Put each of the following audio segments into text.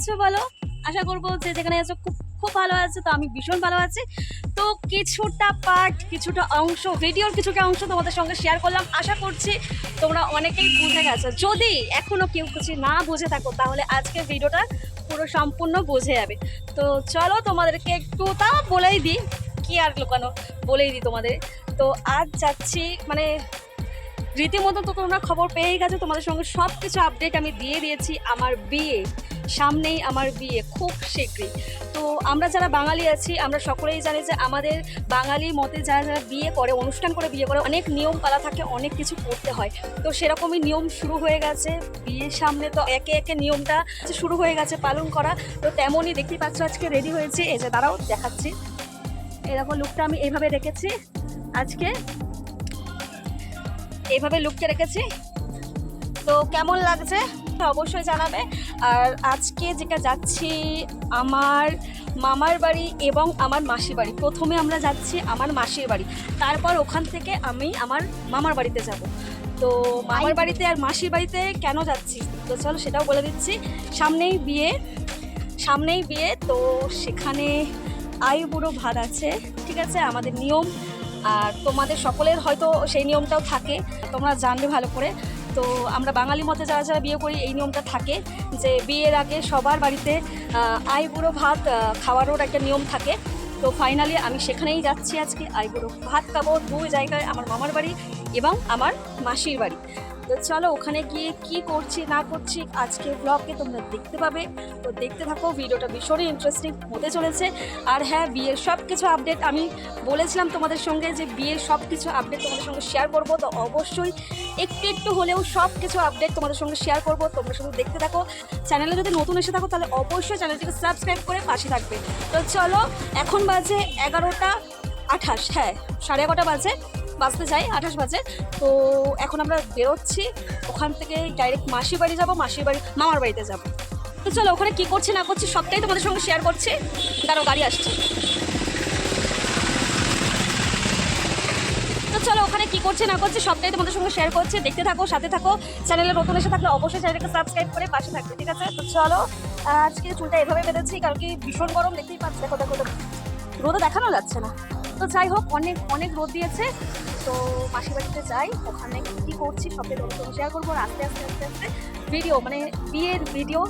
আছো বলো? আশা করব যে যেখানে আছো খুব খুব ভালো আছে, তো আমি ভীষণ ভালো আছি। তো কিছুটা পার্ট কিছুটা অংশ, ভিডিওর কিছুটা অংশ তোমাদের সঙ্গে শেয়ার করলাম। আশা করছি তোমরা অনেকেই বুঝে গেছো। যদি এখনও কেউ কিছু না বুঝে থাকো, তাহলে আজকে ভিডিওটা পুরো সম্পূর্ণ বুঝে যাবে। তো চলো তোমাদেরকে একটু তা বলেই দিই, কি আর লোকানো, বলেই দিই তোমাদের। তো আজ যাচ্ছি মানে রীতিমতো তো তোমরা খবর পেয়েই গেছো, তোমাদের সঙ্গে সব কিছু আপডেট আমি দিয়ে দিয়েছি আমার বিয়ে। সামনেই আমার বিয়ে, খুব শীঘ্রই। তো আমরা যারা বাঙালি আছি, আমরা সকলেই জানি যে আমাদের বাঙালি মতে যারা যারা বিয়ে করে, অনুষ্ঠান করে, বিয়ে করে, অনেক নিয়ম পালা থাকে, অনেক কিছু করতে হয়। তো সেরকমই নিয়ম শুরু হয়ে গেছে বিয়ের সামনে তো একে একে নিয়মটা শুরু হয়ে গেছে পালন করা। তো তেমনই দেখতেই পাচ্ছ, আজকে রেডি হয়েছে। এই যে দাঁড়াও, দেখাচ্ছি। এরকম লুকটা আমি এইভাবে রেখেছি। আজকে এইভাবে লুকটা রেখেছি। তো কেমন লাগছে? অবশ্যই জানাবে। আর আজকে যেটা যাচ্ছি আমার মামার বাড়ি এবং আমার মাসির বাড়ি। প্রথমে আমরা যাচ্ছি আমার মাসির বাড়ি। তারপর ওখান থেকে আমি আমার মামার বাড়িতে যাব। তো মামার বাড়িতে আর মাসির বাড়িতে কেন যাচ্ছি? তো চলো সেটাও বলে দিচ্ছি। সামনেই বিয়ে সামনেই বিয়ে। তো সেখানে আয়ু বুড়ো ভাত আছে, ঠিক আছে? আমাদের নিয়ম আর তোমাদের সকলের হয়তো সেই নিয়মটাও থাকে, তোমরা জানবে ভালো করে। তো আমরা বাঙালি মতে যারা যারা বিয়ে করি, এই নিয়মটা থাকে যে বিয়ের আগে সবার বাড়িতে আইবুড়ো আই বুড়ো ভাত খাওয়ারও একটা নিয়ম থাকে। তো ফাইনালি আমি সেখানেই যাচ্ছি আজকে, আইবুড়ো ভাত খাব। দুই জায়গায় আমার মামার বাড়ি এবং আমার মাসির বাড়ি। তো চলো ওখানে গিয়ে কি করছি, না করছি আজকে ব্লগে তোমরা দেখতে পাবে। তো দেখতে থাকো, ভিডিওটা ভীষণই ইন্টারেস্টিং হতে চলেছে। আর হ্যাঁ বিয়ের সব কিছু আপডেট আমি বলেছিলাম তোমাদের সঙ্গে যে বিয়ের সব কিছু আপডেট তোমাদের সঙ্গে শেয়ার করব। তো অবশ্যই একটু একটু হলেও সব কিছু আপডেট তোমাদের সঙ্গে শেয়ার করব। তোমরা শুধু দেখতে থাকো। চ্যানেলে যদি নতুন এসে থাকো, তাহলে অবশ্যই চ্যানেলটিকে সাবস্ক্রাইব করে পাশে থাকবে। তো চলো, এখন বাজে এগারোটা আঠাশ। হ্যাঁ সাড়ে এগারোটা বাজে। বাজতে যাই, আঠাশ বাজে। তো এখন আমরা বেরোচ্ছি। ওখান থেকে ডাইরেক্ট মাসির বাড়ি যাব, মাসির বাড়ি, মামার বাড়িতে যাব। তো চলো, ওখানে কী করছি, না করছি, সবটাই তোমাদের সঙ্গে শেয়ার করছি। কারও গাড়ি আসছে। তো চলো, ওখানে কি করছে, না করছে, সবটাই তোমাদের সঙ্গে শেয়ার করছে। দেখতে থাকো, সাথে থাকো। চ্যানেলে নতুন এসে থাকলে অবশ্যই চ্যানেলকে সাবস্ক্রাইব করে পাশে থাকবে, ঠিক আছে? তো চলো, আজকে চুলটা এভাবে বেঁধেছি, কারণ কি ভীষণ গরম, দেখতেই পাচ্ছি, দেখো দেখো। রোদে দেখানো যাচ্ছে না। তো যাই হোক, অনেক অনেক রোদ দিয়েছে। তো মাসির বাড়িতে যাই, ওখানে কী করছি সবকে তোমাদের শেয়ার করব আস্তে আস্তে আস্তে আস্তে ভিডিও মানে বিয়ের ভিডিও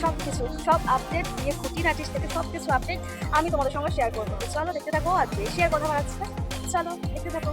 সব কিছু সব আপডেট বিয়ে খুঁটিনাটিস থেকে সব কিছু আপডেট আমি তোমাদের সঙ্গে শেয়ার করব। চলো, দেখতে থাকো, আর বেশি আর কথা বাড়াচ্ছি, চলো, দেখতে থাকো।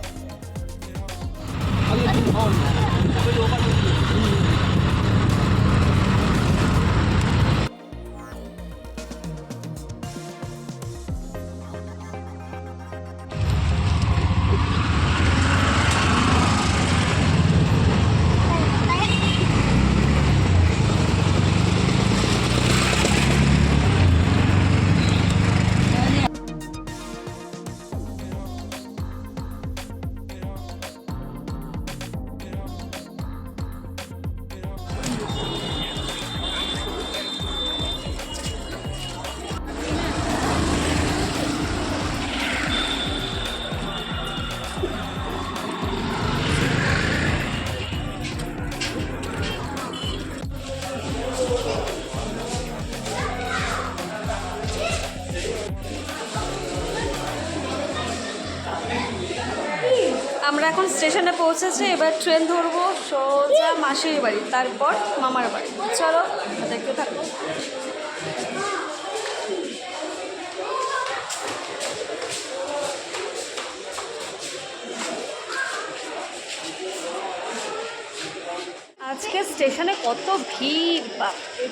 স্টেশনে পৌঁছেছে, এবার ট্রেন ধরবো, সোজা মাসির বাড়ি, তারপর মামার বাড়ি। চলো, দেখতে থাকো। আজকে স্টেশনে কত ভিড়, বাপরে।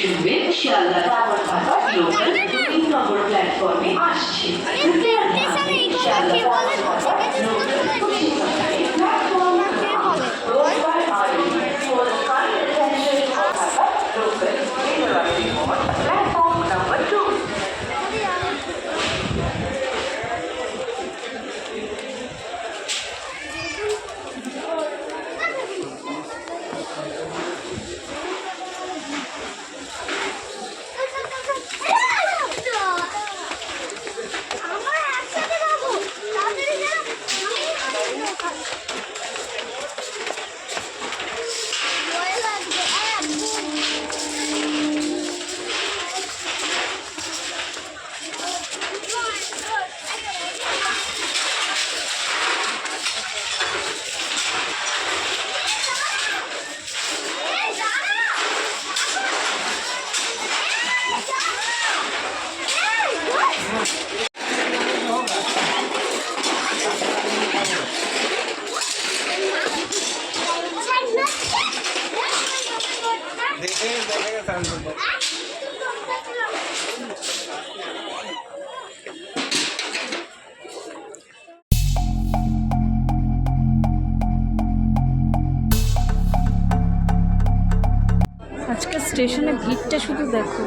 শুনবেন শিয়ালদা টাওয়ার লোকাল তিন নম্বর প্ল্যাটফর্মে আসছে শিয়ালদা টাওয়ার লোকাল প্ল্যাটফর্ম রোববার আজকে স্টেশনে ভিড়টা শুধু দেখো।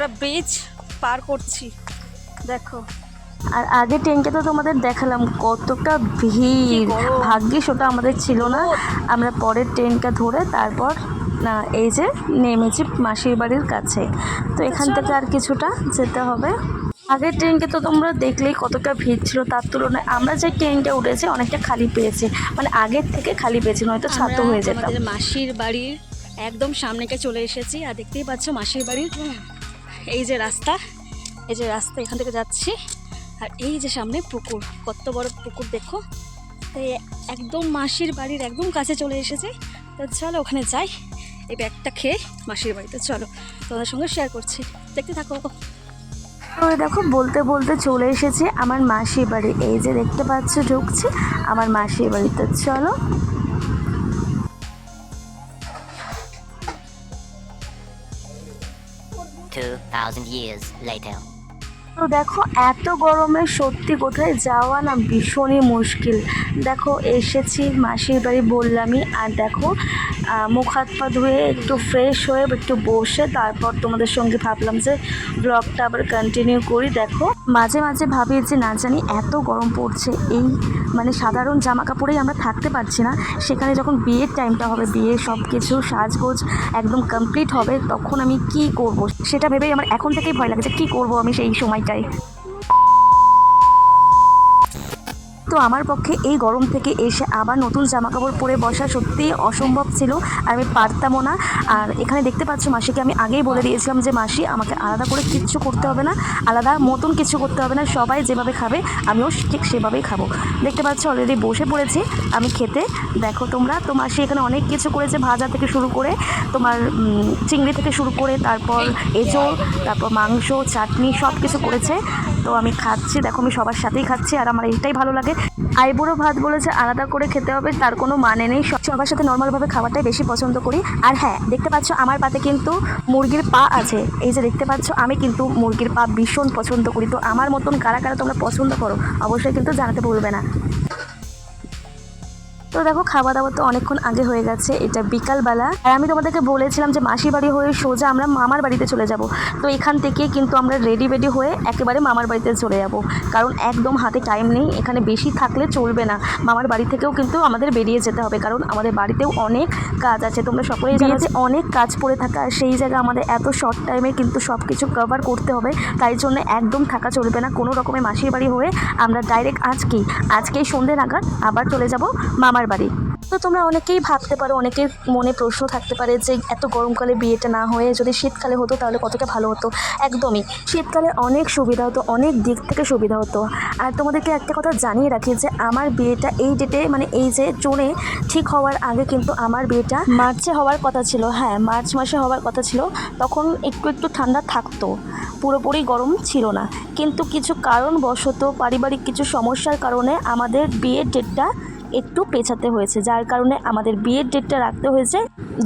আমরা ব্রিজ পার করছি। দেখো। আর আগে ট্রেনকে তো তোমাদের দেখালাম কতটা ভিড়। ভাগ্যিস ওটা আমাদের ছিল না। আমরা পরের ট্রেনটা ধরে তারপর না এই যে নেমেছি মাসির বাড়ির কাছে। তো এখান থেকে আর কিছুটা যেতে হবে। আগের ট্রেনকে তো তোমরা দেখলেই কতটা ভিড় ছিল তার তুলনায়। আমরা যে ট্রেনটা উঠেছি অনেকটা খালি পেয়েছি। মানে আগের থেকে খালি পেয়েছি নয়তো ছাত্র হয়ে আমাদের মাসির বাড়ির একদম সামনেকে চলে এসেছি। আর দেখতেই পাচ্ছ মাসির বাড়ির এই যে রাস্তা, এই যে রাস্তা, এখান থেকে যাচ্ছি। আর এই যে সামনে পুকুর, কত বড় পুকুর দেখো। তো একদম মাসির বাড়ির একদম কাছে চলে এসেছে। তো চলো ওখানে যাই, এই ব্যাগটা খেয়ে মাসির বাড়িতে চলো। তোমাদের সঙ্গে শেয়ার করছি। দেখতে থাকো। তো দেখো, বলতে বলতে চলে এসেছে আমার মাসির বাড়ি। এই যে দেখতে পাচ্ছ, ঢুকছে আমার মাসির বাড়িতে। চলো। Two thousand years later. তো দেখো এত গরমে সত্যি কোথায় যাওয়া না ভীষণই মুশকিল দেখো, এসেছি, মাসির বাড়ি বললামই। আর দেখো মুখ হাত পা ধুয়ে একটু ফ্রেশ হয়ে একটু বসে তারপর তোমাদের সঙ্গে ভাবলাম যে ব্লগটা আবার কন্টিনিউ করি। দেখো, মাঝে মাঝে ভাবি যে না জানি এত গরম পড়ছে, এই মানে সাধারণ জামা কাপড়েই আমরা থাকতে পারছি না। সেখানে যখন বিয়ের টাইমটা হবে, বিয়ে সব কিছু সাজগোজ একদম কমপ্লিট হবে, তখন আমি কি করব? সেটা ভেবেই আমার এখন থেকেই ভয় লাগে যে কী করব আমি সেই সময়টায়। তো আমার পক্ষে এই গরম থেকে এসে আবার নতুন জামা কাপড় পরে বসা সত্যিই অসম্ভব ছিল। আর আমি পারতামও না। আর এখানে দেখতে পাচ্ছ মাসিকে আমি আগেই বলে দিয়েছিলাম যে, মাসি, আমাকে আলাদা করে কিচ্ছু করতে হবে না। আলাদা মতন কিছু করতে হবে না। সবাই যেভাবে খাবে, আমিও ঠিক সেভাবেই খাব। দেখতে পাচ্ছ অলরেডি বসে পড়েছি আমি খেতে। দেখো তোমরা, তো মাসি এখানে অনেক কিছু করেছে, ভাজা থেকে শুরু করে তোমার চিংড়ি থেকে শুরু করে, তারপর এঁচোড় তারপর মাংস, চাটনি সব কিছু করেছে। তো আমি খাচ্ছি, দেখো আমি সবার সাথেই খাচ্ছি আর আমার এইটাই ভালো লাগে। আইবুড়ো ভাত বলেছে, আলাদা করে খেতে হবে, তার কোনো মানে নেই। সবার সাথে নর্মালভাবে খাবারটাই বেশি পছন্দ করি। আর হ্যাঁ দেখতে পাচ্ছ আমার পাতে কিন্তু মুরগির পা আছে। এই যে দেখতে পাচ্ছ, আমি কিন্তু মুরগির পা ভীষণ পছন্দ করি। তো আমার মতন কারা কারা তোমরা পছন্দ করো, অবশ্যই কিন্তু জানাতে ভুলবে না। তো দেখো খাওয়া দাওয়া তো অনেকক্ষণ আগে হয়ে গেছে, এটা বিকালবেলা। আর আমি তোমাদেরকে বলেছিলাম যে মাসির বাড়ি হয়ে সোজা আমরা মামার বাড়িতে চলে যাব। তো এখান থেকে কিন্তু আমরা রেডি বেডি হয়ে একেবারে মামার বাড়িতে চলে যাব। কারণ একদম হাতে টাইম নেই, এখানে বেশি থাকলে চলবে না। মামার বাড়ি থেকেও কিন্তু আমাদের বেরিয়ে যেতে হবে, কারণ আমাদের বাড়িতেও অনেক কাজ আছে। তোমরা সকলেই জানো যে অনেক কাজ পড়ে থাকা, আর সেই জায়গায় আমাদের এত শর্ট টাইমে কিন্তু সব কিছু কভার করতে হবে। তাই জন্য একদম থাকা চলবে না। কোনো রকমের মাসির বাড়ি হয়ে আমরা ডাইরেক্ট আজকেই আজকেই সন্ধে নাগাদ আবার চলে যাব মামার বাড়ি। তো তোমরা অনেকেই ভাবতে পারো, অনেকের মনে প্রশ্ন থাকতে পারে যে এত গরমকালে বিয়েটা না হয়ে যদি শীতকালে হতো তাহলে কতটা ভালো হতো? একদমই। শীতকালে অনেক সুবিধা হতো, অনেক দিক থেকে সুবিধা হতো। আর তোমাদেরকে একটা কথা জানিয়ে রাখি যে আমার বিয়েটা এই ডেটে মানে এই যে জুনে ঠিক হওয়ার আগে কিন্তু আমার বিয়েটা মার্চে হওয়ার কথা ছিল। হ্যাঁ মার্চ মাসে হওয়ার কথা ছিল। তখন একটু একটু ঠান্ডা থাকতো। পুরোপুরি গরম ছিল না। কিন্তু কিছু কারণবশত পারিবারিক কিছু সমস্যার কারণে আমাদের বিয়ের ডেটটা একটু পেছাতে হয়েছে, যার কারণে আমাদের বিয়ের ডেটটা রাখতে হয়েছে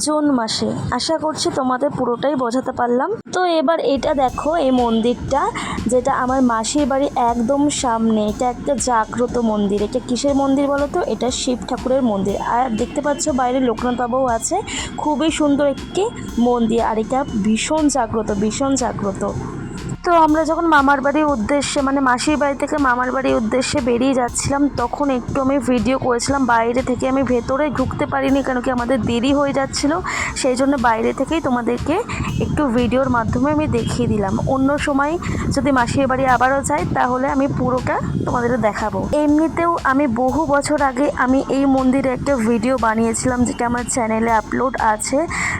জুন মাসে। আশা করছি তোমাদের পুরোটাই বোঝাতে পারলাম। তো এবার এটা দেখো, এই মন্দিরটা, যেটা আমার মাসির বাড়ি একদম সামনে। এটা একটা জাগ্রত মন্দির। এটা কিসের মন্দির বলো তো? এটা শিব ঠাকুরের মন্দির। আর দেখতে পাচ্ছ বাইরে লোকনাথ বাবাও আছে। খুবই সুন্দর একটি মন্দির। আর এটা ভীষণ জাগ্রত ভীষণ জাগ্রত। তো আমরা যখন মামার বাড়ির উদ্দেশ্যে মানে মাসির বাড়ি থেকে মামার বাড়ির উদ্দেশ্যে বেরিয়ে যাচ্ছিলাম, তখন একটু আমি ভিডিও করেছিলাম, বাইরে থেকে আমি ভেতরে ঢুকতে পারিনি কেন কি আমাদের দেরি হয়ে যাচ্ছিল। সেই জন্য বাইরে থেকেই তোমাদেরকে একটু ভিডিওর মাধ্যমে আমি দেখিয়ে দিলাম। অন্য সময় যদি মাসির বাড়ি আবারও যাই, তাহলে আমি পুরোটা তোমাদের দেখাবো। এমনিতেও আমি বহু বছর আগে আমি এই মন্দিরে একটা ভিডিও বানিয়েছিলাম যেটা আমার চ্যানেলে আপলোড আছে।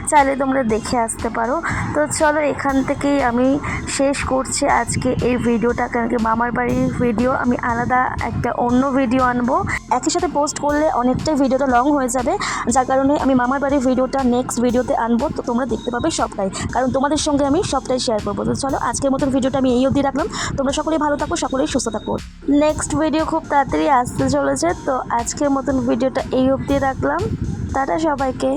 চাইলে তোমরা দেখে আসতে পারো। তো চলো এখান থেকেই আমি শেষ করছি আজকে এই ভিডিওটা, কারণ কি মামার বাড়ির ভিডিও, আমি আলাদা একটা অন্য ভিডিও আনব। একই সাথে পোস্ট করলে অনেকটাই ভিডিওটা লং হয়ে যাবে। যার কারণে আমি মামার বাড়ির ভিডিওটা নেক্সট ভিডিওতে আনব। তো তোমরা দেখতে পাবে সবটাই। কারণ তোমাদের সঙ্গে আমি সবটাই শেয়ার করব। তো চলো, আজকের মতন ভিডিওটা আমি এই অবধি রাখলাম। তোমরা সকলেই ভালো থাকো, সকলেই সুস্থ থাকো। নেক্সট ভিডিও খুব তাড়াতাড়ি আসতে চলেছে, তো আজকের মতন ভিডিওটা এই অবধি রাখলাম। টাটা সবাইকে।